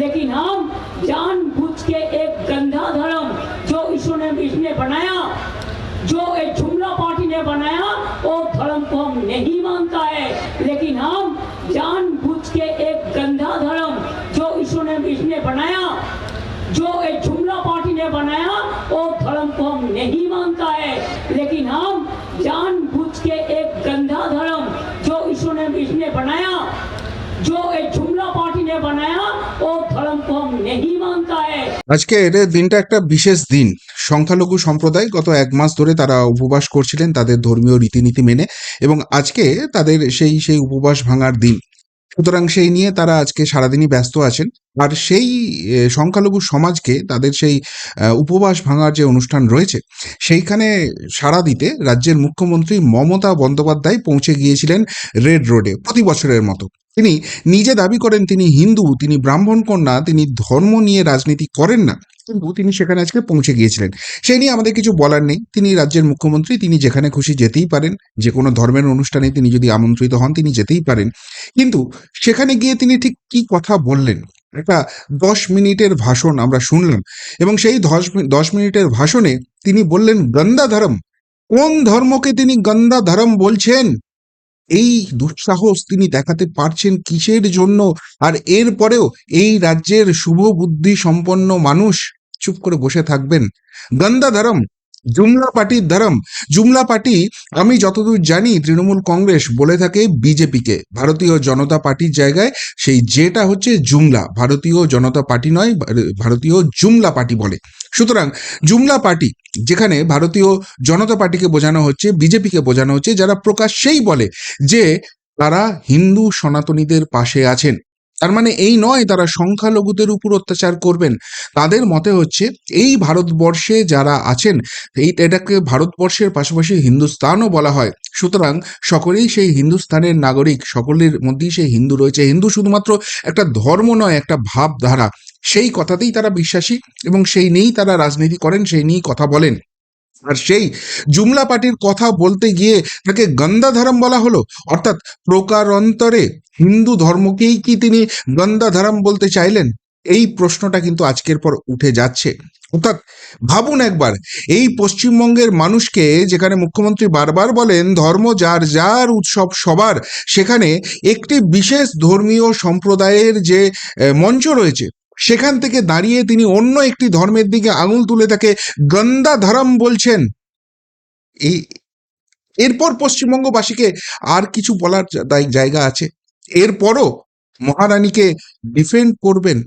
लेकिन हम जान बुझ के एक गंदा धर्म जो ने इसने बनाया, जो एक जुमला पार्टी ने बनाया আজকের দিনটা একটা বিশেষ দিন। সংখ্যালঘু সম্প্রদায় গত এক মাস ধরে তারা উপবাস করছিলেন তাদের ধর্মীয় রীতিনীতি মেনে এবং আজকে তাদের সেই সেই উপবাস ভাঙার দিন। সুতরাং সেই নিয়ে তারা আজকে সারাদিনই ব্যস্ত আছেন। আর সেই সংখ্যালঘু সমাজকে তাদের সেই উপবাস ভাঙার যে অনুষ্ঠান রয়েছে, সেইখানে সাড়া দিতে রাজ্যের মুখ্যমন্ত্রী মমতা বন্দ্যোপাধ্যায় পৌঁছে গিয়েছিলেন রেড রোডে প্রতি বছরের মতো। তিনি নিজে দাবি করেন তিনি হিন্দু, তিনি ব্রাহ্মণ কন্যা, তিনি ধর্ম নিয়ে রাজনীতি করেন না। কিন্তু তিনি সেখানে আজকে পৌঁছে গিয়েছিলেন। সেই নিয়ে আমাদের কিছু বলার নেই। তিনি রাজ্যের মুখ্যমন্ত্রী, তিনি যেখানে খুশি যেতেই পারেন। যে কোনো ধর্মের অনুষ্ঠানে তিনি যদি আমন্ত্রিত হন, তিনি যেতেই পারেন। কিন্তু সেখানে গিয়ে তিনি ঠিক কি কথা বললেন? একটা দশ মিনিটের ভাষণ আমরা শুনলাম এবং সেই দশ দশ মিনিটের ভাষণে তিনি বললেন গন্দা ধর্ম কোন ধর্মকে তিনি গন্দা ধর্ম বলছেন? এই দুঃসাহস তিনি দেখাতে পারছেন কিসের জন্য? আর এরপরেও এই রাজ্যের শুভ বুদ্ধি সম্পন্ন মানুষ চুপ করে বসে থাকবেন। গন্দা ধরম জুমলা পার্টির ধরম। জুমলা পার্টি, আমি যতদূর জানি, তৃণমূল কংগ্রেস বলে থাকে বিজেপিকে। ভারতীয় জনতা পার্টির জায়গায় সেই যেটা হচ্ছে জুমলা। ভারতীয় জনতা পার্টি নয় ভারতীয় জুমলা পার্টি বলে। সুতরাং জুমলা পার্টি, যেখানে ভারতীয় জনতা পার্টিকে বোঝানো হচ্ছে, বিজেপিকে বোঝানো হচ্ছে, যারা প্রকাশ্যেই বলে যে তারা হিন্দু সনাতনীদের পাশে আছেন। তার মানে এই নয় তারা সংখ্যালঘুদের উপর অত্যাচার করবেন। তাদের মতে হচ্ছে, এই ভারতবর্ষে যারা আছেন, এই এটাকে ভারতবর্ষের পাশাপাশি হিন্দুস্তানও বলা হয়। সুতরাং সকলেই সেই হিন্দুস্তানের নাগরিক, সকলের মধ্যেই সেই হিন্দু রয়েছে। হিন্দু শুধুমাত্র একটা ধর্ম নয়, একটা ভাবধারা। সেই কথাতেই তারা বিশ্বাসী এবং সেই নিয়েই তারা রাজনীতি করেন, সেই নিয়েই কথা বলেন। আর সেই জুমলা পার্টির কথা বলতে গিয়ে তাকে গন্দা ধর্ম বলা হলো। অর্থাৎ প্রকারান্তরে হিন্দু ধর্মকেই কি তিনি গন্দা ধর্ম বলতে চাইলেন? এই প্রশ্নটা কিন্তু আজকের পর উঠে যাচ্ছে। অর্থাৎ ভাবুন একবার, এই পশ্চিমবঙ্গের মানুষকে যেখানে মুখ্যমন্ত্রী বারবার বলেন ধর্ম যার যার উৎসব সবার, সেখানে একটি বিশেষ ধর্মীয় সম্প্রদায়ের যে মঞ্চ রয়েছে সেখান থেকে দাঁড়িয়ে তিনি অন্য একটি ধর্মের দিকে আঙুল তুলে তাকে গন্দা ধরম বলছেন। এই, এরপর পশ্চিমবঙ্গবাসীকে আর কিছু বলার জায়গা আছে। এরপরও মহারানীকে ডিফেন্ড করবেন।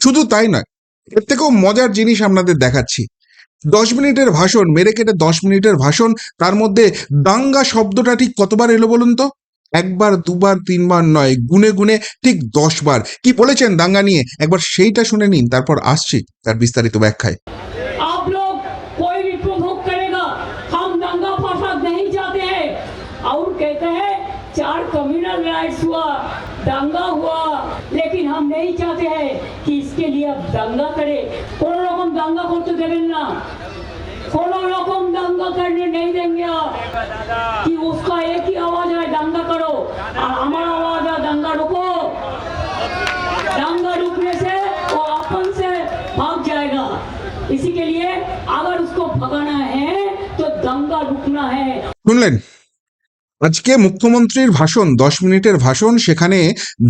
শুধু তাই নয়, এর থেকেও মজার জিনিস আপনাদের দেখাচ্ছি। দশ মিনিটের ভাষণ, মেরে কেটে দশ মিনিটের ভাষণ, তার মধ্যে দাঙ্গা শব্দটা ঠিক কতবার এলো বলুন তো? একবার দুবার তিনবার নয় গুনে গুনে ঠিক দশ বার কি বলেছেন দাঙ্গা নিয়ে একবার সেইটা শুনে নিন তারপর আসছি তার বিস্তারিত ব্যাখ্যায় आप लोग कोई भी प्रोवोक करेगा हम दंगा फसाद नहीं चाहते हैं और कहते हैं चार कम्युनल राइट्स हुआ दंगा हुआ लेकिन हम नहीं चाहते हैं कि इसके लिए अब दंगा करे কোনো রকম দাঙ্গা করতে দেবেন না কোনো রকম দাঙ্গা करने नहीं देंगे आप कि उसका एक ही आवाज है दंगा करो और हमारा आवाज है दंगा रुको दंगा रुकने से वो अपन से भाग जाएगा इसी के लिए अगर उसको भगाना है तो दंगा रुकना है শুনলেন আজকে মুখ্যমন্ত্রীর ভাষণ, দশ মিনিটের ভাষণ, সেখানে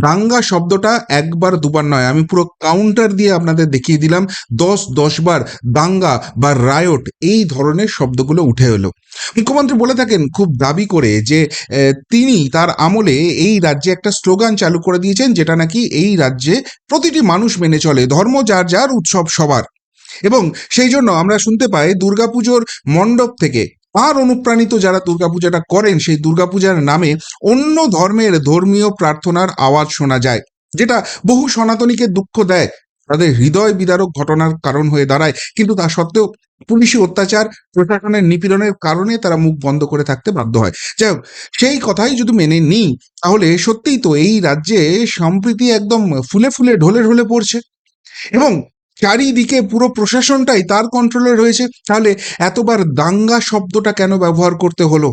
দাঙ্গা শব্দটা একবার, দুবার নয়। আমি পুরো কাউন্টার দিয়ে আপনাদের দেখিয়ে দিলাম। দশ দশ বার দাঙ্গা বা রায়ট এই ধরনের শব্দগুলো উঠে এলো। মুখ্যমন্ত্রী বলে থাকেন, খুব দাবি করে যে তিনি তার আমলে এই রাজ্যে একটা স্লোগান চালু করে দিয়েছেন, যেটা নাকি এই রাজ্যে প্রতিটি মানুষ মেনে চলে, ধর্ম যার যার, উৎসব সবার। এবং সেই জন্য আমরা শুনতে পাই, দুর্গাপুজোর মণ্ডপ থেকে আর অনুপ্রাণিত যারা দুর্গাপূজাটা করেন, সেই দুর্গাপূজার নামে অন্য ধর্মের ধর্মীয় প্রার্থনার আওয়াজ শোনা যায়, যেটা বহু সনাতনীকে দুঃখ দেয়। তাদের হৃদয় বিদারক ঘটনার কারণ হয়ে দাঁড়ায়, কিন্তু তা সত্ত্বেও পুলিশি অত্যাচার, প্রশাসনের নিপীড়নের কারণে তারা মুখ বন্ধ করে থাকতে বাধ্য হয়। যাই হোক, সেই কথাই যদি মেনে নিই, তাহলে সত্যিই তো এই রাজ্যে সম্প্রীতি একদম ফুলে ফুলে ঢলে ঢলে পড়ছে। এবং চারিদিকে পুরো প্রশাসনটাই তার কন্ট্রোলে রয়েছে। তাহলে এতবার দাঙ্গা শব্দটা কেন ব্যবহার করতে হলো?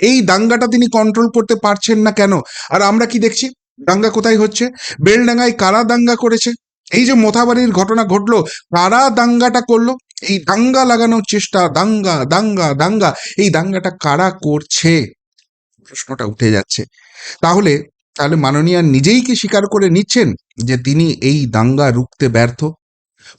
এই দাঙ্গাটা তিনি কন্ট্রোল করতে পারছেন না কেন? আর আমরা কি দেখছি? দাঙ্গা কোথায় হচ্ছে? বেলডাঙ্গায় কারা দাঙ্গা করেছে? এই যে মোথাবাড়ির ঘটনা ঘটলো, কারা দাঙ্গাটা করল? এই দাঙ্গা লাগানোর চেষ্টা, দাঙ্গা দাঙ্গা দাঙ্গা, এই দাঙ্গাটা কারা করছে? প্রশ্নটা উঠে যাচ্ছে। তাহলে তাহলে মাননীয়া নিজেই কি স্বীকার করে নিচ্ছেন যে তিনি এই দাঙ্গা রুখতে ব্যর্থ?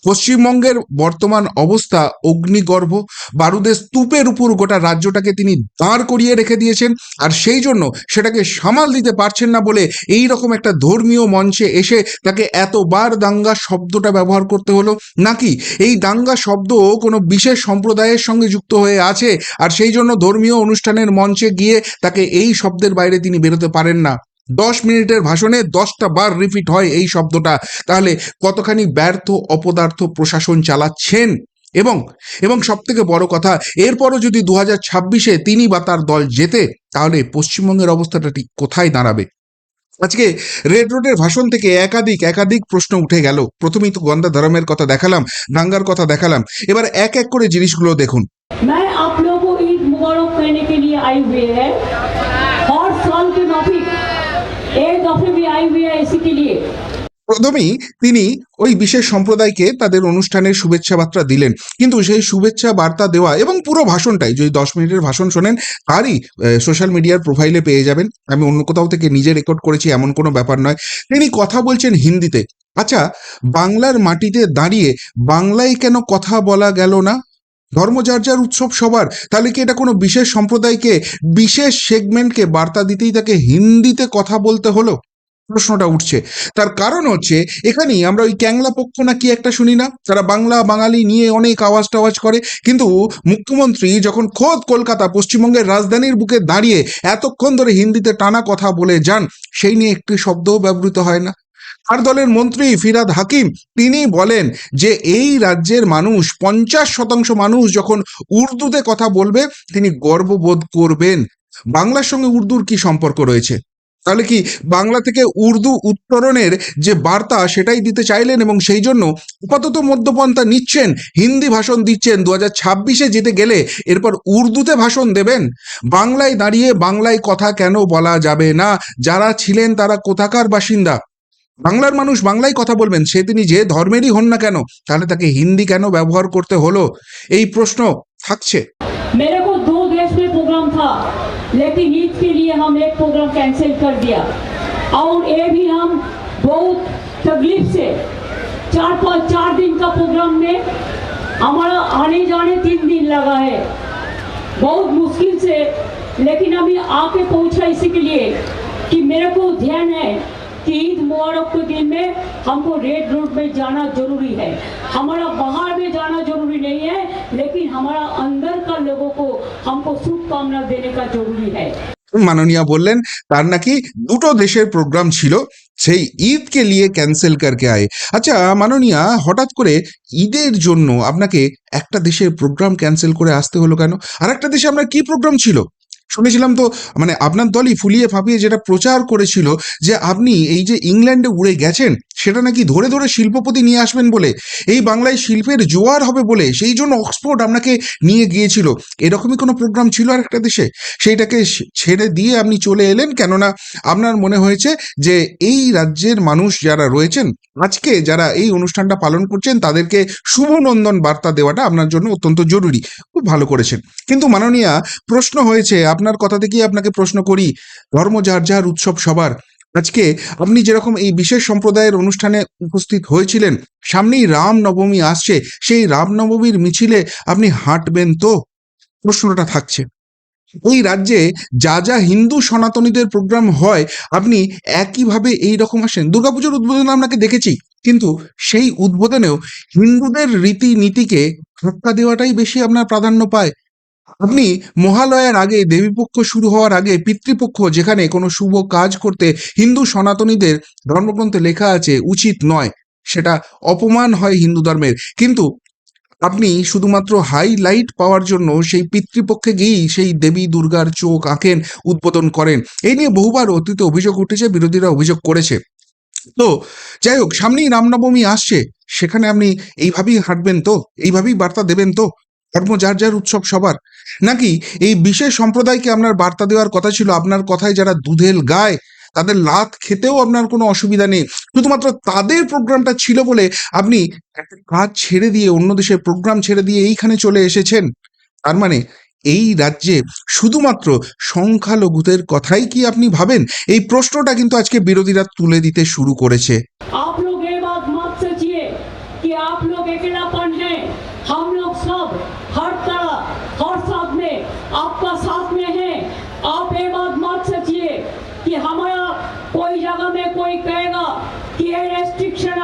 পশ্চিমবঙ্গের বর্তমান অবস্থা অগ্নিগর্ভ বারুদের স্তূপের উপর গোটা রাজ্যটাকে তিনি দাঁড় করিয়ে রেখে দিয়েছেন, আর সেই জন্য সেটাকে সামাল দিতে পারছেন না বলে এই রকম একটা ধর্মীয় মঞ্চে এসে তাকে এতবার দাঙ্গা শব্দটা ব্যবহার করতে হলো। নাকি এই দাঙ্গা শব্দ কোনো বিশেষ সম্প্রদায়ের সঙ্গে যুক্ত হয়ে আছে, আর সেই জন্য ধর্মীয় অনুষ্ঠানের মঞ্চে গিয়ে তাকে এই শব্দের বাইরে তিনি বেরোতে পারেন না? দশ মিনিটের ভাষণে দশটা বার রিপিট হয় এই শব্দটা তাহলে কতখানি ব্যর্থ অপদার্থ প্রশাসন চালাচ্ছেন এবং এবং সব থেকে বড় কথা এরপরও যদি দু হাজার ছাব্বিশে তিনি বা তার দল জেতে তাহলে পশ্চিমবঙ্গের অবস্থাটা ঠিক কোথায় দাঁড়াবে আজকে রেড রোডের ভাষণ থেকে একাধিক একাধিক প্রশ্ন উঠে গেল প্রথমেই তো গন্দা ধর্মের কথা দেখালাম দাঙ্গার কথা দেখালাম এবার এক এক করে জিনিসগুলো দেখুন मैं आप लोगों को ईद मुबारक कहने के लिए आई हुई है और साल के माफिक প্রথমেই তিনি ওই বিশেষ সম্প্রদায়কে তাদের অনুষ্ঠানের শুভেচ্ছা বার্তা দিলেন। কিন্তু সেই শুভেচ্ছা বার্তা দেওয়া এবং পুরো ভাষণটাই, যদি দশ মিনিটের ভাষণ শোনেন তারই সোশ্যাল মিডিয়ার প্রোফাইলে পেয়ে যাবেন। আমি অন্য কোথাও থেকে নিজে রেকর্ড করেছি, এমন কোনো ব্যাপার নয়। তিনি কথা বলছেন হিন্দিতে। আচ্ছা বাংলার মাটিতে দাঁড়িয়ে বাংলায় কেন কথা বলা গেল না? ধর্মযার উৎসব সবার, তাহলে কি এটা কোনো বিশেষ সম্প্রদায়কে, বিশেষ সেগমেন্টকে বার্তা দিতেই তাকে হিন্দিতে কথা বলতে হলো? প্রশ্নটা উঠছে। তার কারণ হচ্ছে, এখানেই আমরা ওই ক্যাংলা পক্ষ না কি একটা শুনি না? তারা বাংলা, বাঙালি নিয়ে অনেক আওয়াজ টাওয়াজ করে, কিন্তু মুখ্যমন্ত্রী যখন খোদ কলকাতা, পশ্চিমবঙ্গের রাজধানীর বুকে দাঁড়িয়ে এতক্ষণ ধরে হিন্দিতে টানা কথা বলে যান, সেই নিয়ে একটি শব্দও ব্যবহৃত হয় না। আর দলের মন্ত্রী ফিরাদ হাকিম, তিনি বলেন যে এই রাজ্যের মানুষ, পঞ্চাশ শতাংশ মানুষ যখন উর্দুতে কথা বলবে, তিনি গর্ববোধ করবেন। বাংলার সঙ্গে উর্দুর কি সম্পর্ক রয়েছে? তাহলে কি বাংলা থেকে উর্দু উত্তরণের যে বার্তা, সেটাই দিতে চাইলেন এবং সেই জন্য আপাতত মধ্যপন্থা নিচ্ছেন, হিন্দি ভাষণ দিচ্ছেন, দু হাজার ছাব্বিশে যেতে গেলে এরপর উর্দুতে ভাষণ দেবেন? বাংলায় দাঁড়িয়ে বাংলায় কথা কেন বলা যাবে না? যারা ছিলেন তারা কোথাকার বাসিন্দা? বাংলার মানুষ বাংলায় কথা বলবেন সে তিনি যে ধর্মেরই হন না কেন তাহলে তাকে হিন্দি কেন ব্যবহার করতে হলো এই প্রশ্ন থাকছে मेरे को दो देश में प्रोग्राम था लेकिन ईद के लिए हम एक प्रोग्राम कैंसिल कर दिया और ये भी हम बहुत तकलीफ से चार पाँच चार दिन का प्रोग्राम में हमारा आने जाने तीन दिन लगा है बहुत मुश्किल से लेकिन अभी आके पहुंचा इसी के लिए कि मेरे को ध्यान है कि ईद मुबारक के दिन में हमको रेड रोड में जाना जरूरी है हमारा बाहर में जाना जरूरी नहीं है लेकिन हमारा अंदर का लोगों को हमको शुभकामना देने का जरूरी है মাননীয়া বললেন তার নাকি দুটো দেশের প্রোগ্রাম ছিল সেই ঈদকে নিয়ে ক্যান্সেল করকে আয় আচ্ছা মাননীয়া হঠাৎ করে ঈদের জন্য আপনাকে একটা দেশের প্রোগ্রাম ক্যান্সেল করে আসতে হলো কেন আর একটা দেশে আপনার কি প্রোগ্রাম ছিল শুনেছিলাম তো মানে আপনার দলই ফুলিয়ে ফাঁপিয়ে যেটা প্রচার করেছিল যে আপনি এই যে ইংল্যান্ডে উড়ে গেছেন, সেটা নাকি ধরে ধরে শিল্পপতি নিয়ে আসবেন বলে, এই বাংলায় শিল্পের জোয়ার হবে বলে সেই জন্য অক্সফোর্ড আপনাকে নিয়ে গিয়েছিল। এরকমই কোনো প্রোগ্রাম ছিল আর একটা দেশে? সেইটাকে ছেড়ে দিয়ে আপনি চলে এলেন কেননা আপনার মনে হয়েছে যে এই রাজ্যের মানুষ যারা রয়েছেন, আজকে যারা এই অনুষ্ঠানটা পালন করছেন, তাদেরকে শুভনন্দন বার্তা দেওয়াটা আপনার জন্য অত্যন্ত জরুরি। খুব ভালো করেছেন। কিন্তু মাননীয়া, প্রশ্ন হয়েছে আপনার কথা থেকেই আপনাকে প্রশ্ন করি, ধর্ম যার যার উৎসব সবার। আজকে আপনি যেরকম এই বিশেষ সম্প্রদায়ের অনুষ্ঠানে উপস্থিত হয়েছিলেন, সামনেই রাম নবমী আসছে, সেই রামনবমীর মিছিলে আপনি হাঁটবেন তো? প্রশ্নটা থাকছে। এই রাজ্যে যা যা হিন্দু সনাতনীদের প্রোগ্রাম হয়, আপনি একইভাবে এই রকম আসেন। দুর্গাপুজোর উদ্বোধন আপনাকে দেখেছি, কিন্তু সেই উদ্বোধনেও হিন্দুদের রীতিনীতিকে ধাক্কা দেওয়াটাই বেশি আপনার প্রাধান্য পায়। আপনি মহালয়ার আগে দেবীপক্ষ শুরু হওয়ার আগে পিতৃপক্ষ, যেখানে কোনো শুভ কাজ করতে হিন্দু সনাতনীদের ধর্মগ্রন্থে লেখা আছে, উচিত নয়। সেটা অপমান হয় হিন্দু ধর্মের। কিন্তু আপনি শুধুমাত্র হাইলাইট পাওয়ার জন্য সেই পিতৃপক্ষে গিয়েই সেই দেবী দুর্গার চোখ আঁকেন, উদ্বোধন করেন। এই নিয়ে বহুবার অতীতে অভিযোগ উঠেছে, বিরোধীরা অভিযোগ করেছে। তো যাই হোক, সামনেই রামনবমী আসছে, সেখানে আপনি এইভাবেই হাঁটবেন তো? এইভাবেই বার্তা দেবেন তো? ধর্ম, যার যার উৎসব সবার। নাকি এই বিশেষ সম্প্রদায়কে আপনার বার্তা দেওয়ার কথা ছিল? আপনার কথায় যারা দুধেল গায়, তাদের লাত খেতেও আপনার কোনো অসুবিধা নেই। শুধুমাত্র তাদের প্রোগ্রামটা ছিল বলে আপনি একটা কাজ ছেড়ে দিয়ে অন্য দেশের প্রোগ্রাম ছেড়ে দিয়ে এইখানে চলে এসেছেন। তার মানে এই রাজ্যে শুধুমাত্র সংখ্যালঘুদের কথাই কি আপনি ভাবেন? এই প্রশ্নটা কিন্তু আজকে বিরোধীরা তুলে দিতে শুরু করেছে।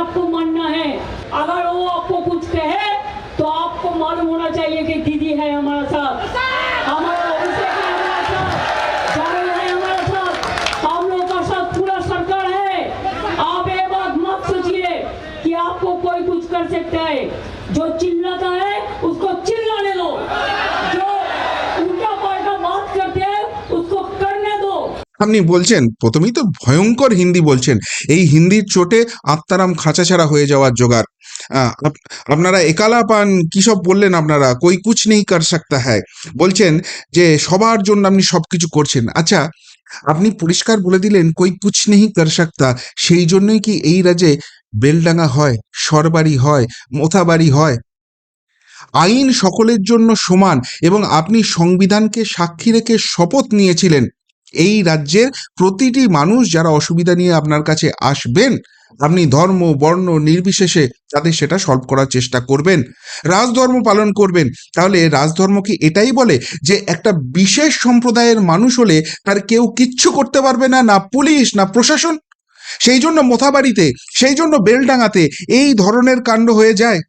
आपको मानना है। अगर वो आपको कुछ कहे तो आपको मालूम होना चाहिए कि दीदी है हमारा আপনি বলছেন, প্রথমেই তো ভয়ঙ্কর হিন্দি বলছেন, এই হিন্দির চোটে আত্মারাম খাঁচাছাড়া হয়ে যাওয়ার জোগাড়। আপনারা একালা পান, কি সব বললেন আপনারা? কই কুছ নেই কর সকতা হ্যায়। বলছেন যে, সবার জন্য আপনি সব কিছু করছেন। আচ্ছা আপনি পরিষ্কার বলে দিলেন, কই কুছ নেই কর সকতা, সেই জন্যই কি এই রাজ্যে বেলডাঙ্গা হয় সরবাড়ি হয়, মোথাবাড়ি হয়? আইন সকলের জন্য সমান এবং আপনি সংবিধানকে সাক্ষী রেখে শপথ নিয়েছিলেন। এই রাজ্যের প্রতিটি মানুষ যারা অসুবিধা নিয়ে আপনার কাছে আসবেন, আপনি ধর্ম, বর্ণ নির্বিশেষে তাদের সেটা সলভ করার চেষ্টা করবেন, রাজধর্ম পালন করবেন, তাহলে রাজধর্ম কি এটাই বলে যে একটা বিশেষ সম্প্রদায়ের মানুষ হলে তার কেউ কিচ্ছু করতে পারবে না না পুলিশ, না প্রশাসন। সেই জন্য মোথাবাড়িতে, সেই জন্য বেলডাঙাতে এই ধরনের কাণ্ড হয়ে যায়।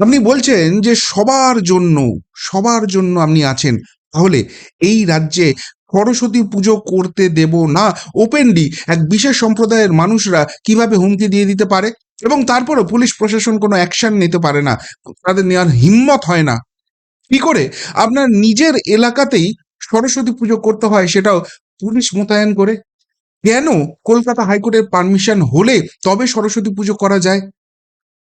আপনি বলছেন যে সবার জন্য সবার জন্য আপনি আছেন, তাহলে এই রাজ্যে সরস্বতী পুজো করতে দেব না। ওপেনলি এক বিশেষ সম্প্রদায়ের মানুষরা কীভাবে হুমকি দিয়ে দিতে পারে? এবং তারপরও পুলিশ প্রশাসন কোনো অ্যাকশন নিতে পারে না। তাদের নেওয়ার হিম্মত হয় না। কি করে? আপনার নিজের এলাকাতেই সরস্বতী পুজো করতে হয়, সেটাও পুলিশ মোতায়েন করে। কেন কলকাতা হাইকোর্টের পারমিশন হলে তবে সরস্বতী পুজো করা যায়?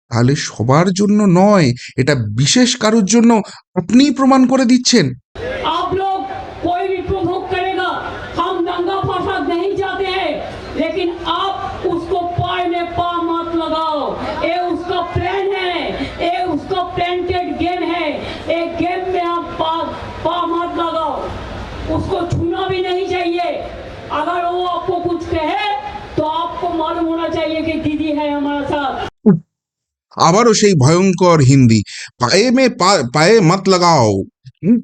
তাহলে সবার জন্য নয়, এটা বিশেষ কারোর জন্য আপনিই প্রমাণ করে দিচ্ছেন। আবারও সেই ভয়ঙ্কর হিন্দি। পায়ে মে পায়ে মত লাগাও।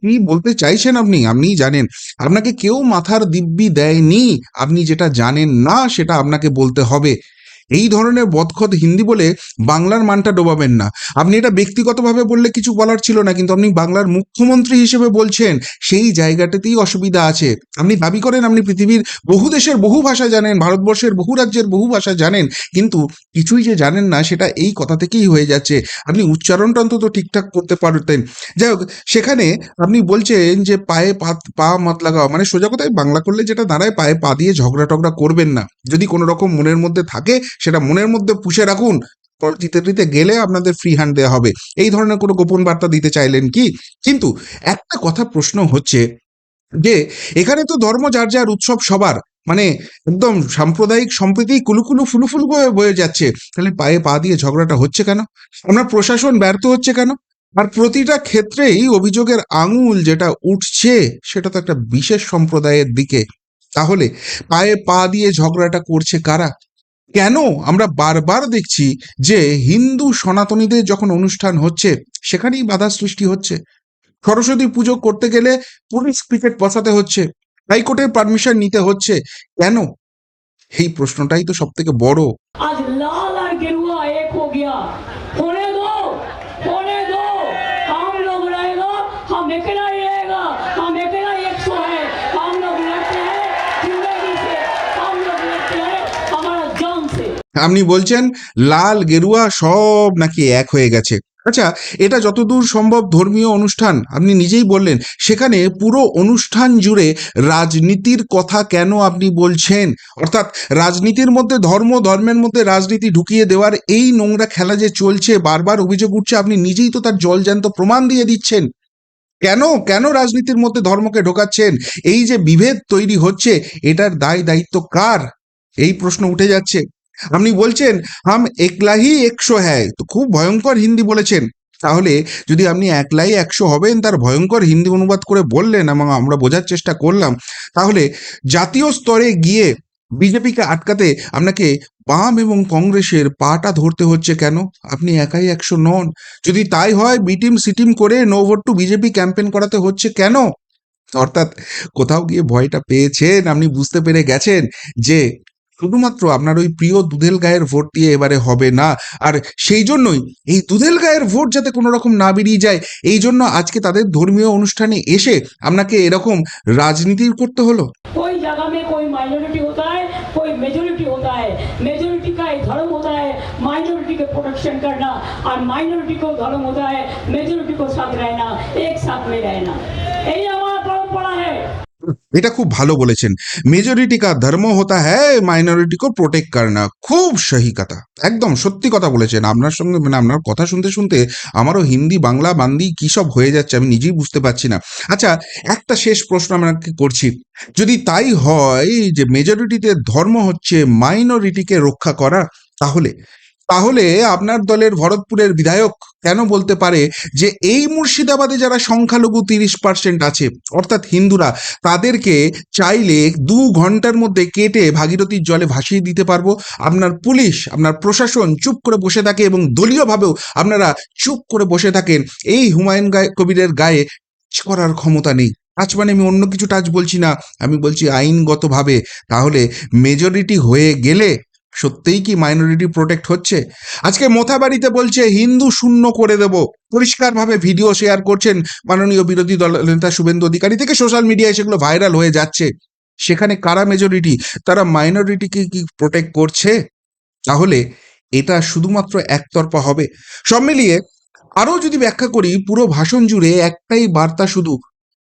কি বলতে চাইছেন আপনি? আপনি জানেন, আপনাকে কেউ মাথার দিব্যি দেয়নি। আপনি যেটা জানেন না, সেটা আপনাকে বলতে হবে। এই ধরনের বদখত হিন্দি বলে বাংলার মানটা ডোবাবেন না। আপনি এটা ব্যক্তিগতভাবে বললে কিছু বলার ছিল না, কিন্তু আপনি বাংলার মুখ্যমন্ত্রী হিসেবে বলছেন, সেই জায়গাটাতেই অসুবিধা আছে। আপনি দাবি করেন, আপনি পৃথিবীর বহু দেশের বহু ভাষা জানেন, ভারতবর্ষের বহু রাজ্যের বহু ভাষা জানেন, কিন্তু কিছুই যে জানেন না, সেটা এই কথা থেকেই হয়ে যাচ্ছে। আপনি উচ্চারণটা অন্তত ঠিকঠাক করতে পারতেন। যাই হোক, সেখানে আপনি বলছেন যে পায়ে পা পা মত লাগাও মানে সোজা কথায় বাংলা করলে যেটা দাঁড়ায়, পায়ে পা দিয়ে ঝগড়া টগড়া করবেন না। যদি কোনো রকম মনের মধ্যে থাকে সেটা মনের মধ্যে পুষে রাখুন। পরবর্তীতে গেলে আপনাদের ফ্রি হ্যান্ড দেওয়া হবে। এই ধরনের কোনো গোপন বার্তা দিতে চাইলেন কি? কিন্তু একটা কথা প্রশ্ন হচ্ছে যে, এখানে তো ধর্ম যার যার উৎসব সবার। মানে একদম সাম্প্রদায়িক সম্প্রীতি কুলুকুলু ফুলুফুলু বয়ে যাচ্ছে। তাহলে পায়ে পা দিয়ে ঝগড়াটা হচ্ছে কেন? আপনার প্রশাসন ব্যর্থ হচ্ছে কেন? আর প্রতিটা ক্ষেত্রেই অভিযোগের আঙুল যেটা উঠছে, সেটা তো একটা বিশেষ সম্প্রদায়ের দিকে। তাহলে পায়ে পা দিয়ে ঝগড়াটা করছে কারা? কেন আমরা বারবার দেখছি যে হিন্দু সনাতনীদের যখন অনুষ্ঠান হচ্ছে, সেখানেই বাধা সৃষ্টি হচ্ছে। সরস্বতী পুজো করতে গেলে পুলিশ ক্রিকেট বসাতে হচ্ছে, হাইকোর্টের পারমিশন নিতে হচ্ছে। কেন? এই প্রশ্নটাই তো সব থেকে বড়। আজ লাল আর গেরুয়া এক হো গিয়া। আপনি বলছেন লাল, গেরুয়া সব নাকি এক হয়ে গেছে। আচ্ছা এটা যতদূর সম্ভব ধর্মীয় অনুষ্ঠান, আপনি নিজেই বললেন। সেখানে পুরো অনুষ্ঠান জুড়ে রাজনীতির কথা কেন আপনি বলছেন? অর্থাৎ রাজনীতির মধ্যে ধর্ম, ধর্মের মধ্যে রাজনীতি ঢুকিয়ে দেওয়ার এই নোংরা খেলা যে চলছে, বারবার অভিযোগ উঠছে, আপনি নিজেই তো তার জলজ্যান্ত প্রমাণ দিয়ে দিচ্ছেন। কেন কেন রাজনীতির মধ্যে ধর্মকে ঢোকাচ্ছেন? এই যে বিভেদ তৈরি হচ্ছে, এটার দায় দায়িত্ব কার? এই প্রশ্ন উঠে যাচ্ছে। আপনি বলছেন, হাম একলাহি একশো হ্যায়। তো খুব ভয়ঙ্কর হিন্দি বলেছেন। তাহলে যদি আপনি একলাই একশো হবেন, তার ভয়ঙ্কর হিন্দি অনুবাদ করে বললেন, এবং আমরা বোঝার চেষ্টা করলাম, তাহলে জাতীয় স্তরে গিয়ে বিজেপিকে আটকাতে আপনাকে বাম এবং কংগ্রেসের পাটা ধরতে হচ্ছে কেন? আপনি একাই একশো নন। যদি তাই হয় বিটিম সিটিম করে no vote to BJP campaign করাতে হচ্ছে কেন? অর্থাৎ কোথাও গিয়ে ভয়টা পেয়েছেন, আপনি বুঝতে পেরে গেছেন যে শুধুমাত্র আপনার ওই প্রিয় দুধেল গায়ের ভোট দিয়ে এবারে হবে না আর সেই জন্যই এই দুধেল গায়ের ভোট যাতে কোনো রকম না বেরিয়ে যায় এই জন্য আজকে তাদের ধর্মীয় অনুষ্ঠানে এসে আপনাকে এরকম রাজনীতি করতে হলো कोई जगह में कोई माइनॉरिटी होता है कोई मेजोरिटी होता है मेजोरिटी का एक धर्म होता है माइनॉरिटी के प्रोटेक्शन करना और माइनॉरिटी को धर्म होता है मेजोरिटी को साथ रहना एक साथ में रहना यही हमारा परंपरा है এটা খুব ভালো বলেছেন। মেজরিটি কা ধর্ম হতা হ্যায় মাইনরিটি কো প্রোটেক্ট করনা। খুব সহি কথা। একদম সত্যি কথা বলেছেন। আপনার সঙ্গে মানে আপনার কথা শুনতে শুনতে আমারও হিন্দি, বাংলা, বান্দি কি সব হয়ে যাচ্ছে আমি নিজেই বুঝতে পারছি না। আচ্ছা একটা শেষ প্রশ্ন আপনাকে করছি? যদি তাই হয় যে মেজরিটিতে ধর্ম হচ্ছে মাইনরিটিকে রক্ষা করা, তাহলে তাহলে আপনার দলের ভরতপুরের বিধায়ক কেন বলতে পারে যে এই মুর্শিদাবাদে যারা সংখ্যালঘু তিরিশ পার্সেন্ট আছে, অর্থাৎ হিন্দুরা, তাদেরকে চাইলে দু ঘণ্টার মধ্যে কেটে ভাগীরথীর জলে ভাসিয়ে দিতে পারব। আপনার পুলিশ, আপনার প্রশাসন চুপ করে বসে থাকে এবং দলীয়ভাবেও আপনারা চুপ করে বসে থাকেন। এই হুমায়ুন গায়ে, কবিরের গায়ে করার ক্ষমতা নেই। টাচ মানে আমি অন্য কিছু টাচ বলছি না, আমি বলছি আইনগতভাবে। তাহলে মেজরিটি হয়ে গেলে সত্যিই কি মাইনরিটি প্রোটেক্ট হচ্ছে? আজকে মোথাবাড়িতে বলছে, হিন্দু শূন্য করে দেব। পরিষ্কারভাবে ভিডিও শেয়ার করছেন মাননীয় বিরোধী দল নেতা শুভেন্দু অধিকারী থেকে সোশ্যাল মিডিয়ায় সেগুলো ভাইরাল হয়ে যাচ্ছে। সেখানে কারা মেজরিটি তারা মাইনরিটিকে কি প্রোটেক্ট করছে? তাহলে এটা শুধুমাত্র একতরফা হবে। সব মিলিয়ে আরও যদি ব্যাখ্যা করি, পুরো ভাষণ জুড়ে একটাই বার্তা শুধু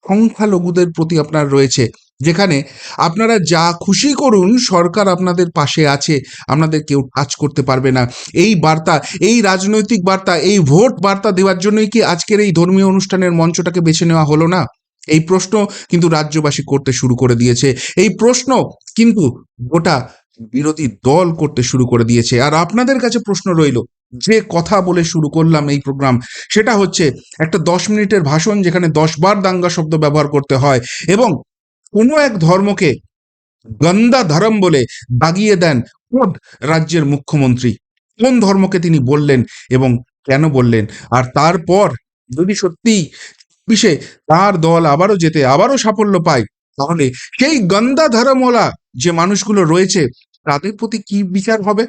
সংখ্যালঘুদের প্রতি আপনার রয়েছে। যেখানে আপনারা যা খুশি করুন, সরকার আপনাদের পাশে আছে, আপনাদের কেউ টাচ করতে পারবে না। এই বার্তা, এই রাজনৈতিক বার্তা, এই ভোট বার্তা দেওয়ার জন্যই কি আজকের এই ধর্মীয় অনুষ্ঠানের মঞ্চটাকে বেছে নেওয়া হলো না? এই প্রশ্ন কিন্তু রাজ্যবাসী করতে শুরু করে দিয়েছে। এই প্রশ্ন কিন্তু গোটা বিরোধী দল করতে শুরু করে দিয়েছে। আর আপনাদের কাছে প্রশ্ন রইল, যে কথা বলে শুরু করলাম এই প্রোগ্রাম, সেটা হচ্ছে একটা দশ মিনিটের ভাষণ যেখানে দশ বার দাঙ্গা শব্দ ব্যবহার করতে হয় এবং কোনো এক ধর্মকে গন্দা ধর্ম বলে দাগিয়ে দেন খোদ রাজ্যের মুখ্যমন্ত্রী? কোন ধর্মকে তিনি বললেন এবং কেন বললেন? আর তারপর যদি সত্যি বিশে তার দল আবারও যেতে, আবারও সাফল্য পায়, তাহলে সেই গন্দা ধর্মওয়ালা যে মানুষগুলো রয়েছে, তাদের প্রতি কি বিচার হবে?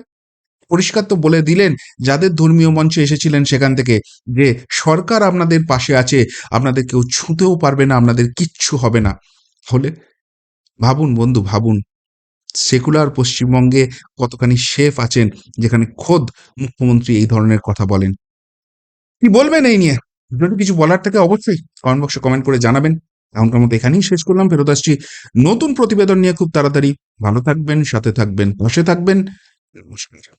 পরিষ্কার তো বলে দিলেন যাদের ধর্মীয় মঞ্চে এসেছিলেন সেখান থেকে যে সরকার আপনাদের পাশে আছে, আপনাদের কেউ ছুঁতেও পারবে না, আপনাদের কিচ্ছু হবে না। হলে ভাবুন বন্ধু, ভাবুন। সেকুলার পশ্চিমবঙ্গে কতখানি সেফ আছেন, যেখানে খোদ মুখ্যমন্ত্রী এই ধরনের কথা বলেন। কি বলবেন এই নিয়ে? যদি কিছু বলার থাকে অবশ্যই কমেন্ট বক্সে কমেন্ট করে জানাবেন। এখনকার মতো এখানেই শেষ করলাম, ফেরত আসছি নতুন প্রতিবেদন নিয়ে খুব তাড়াতাড়ি। ভালো থাকবেন, সাথে থাকবেন, পাশে থাকবেন। নমস্কার।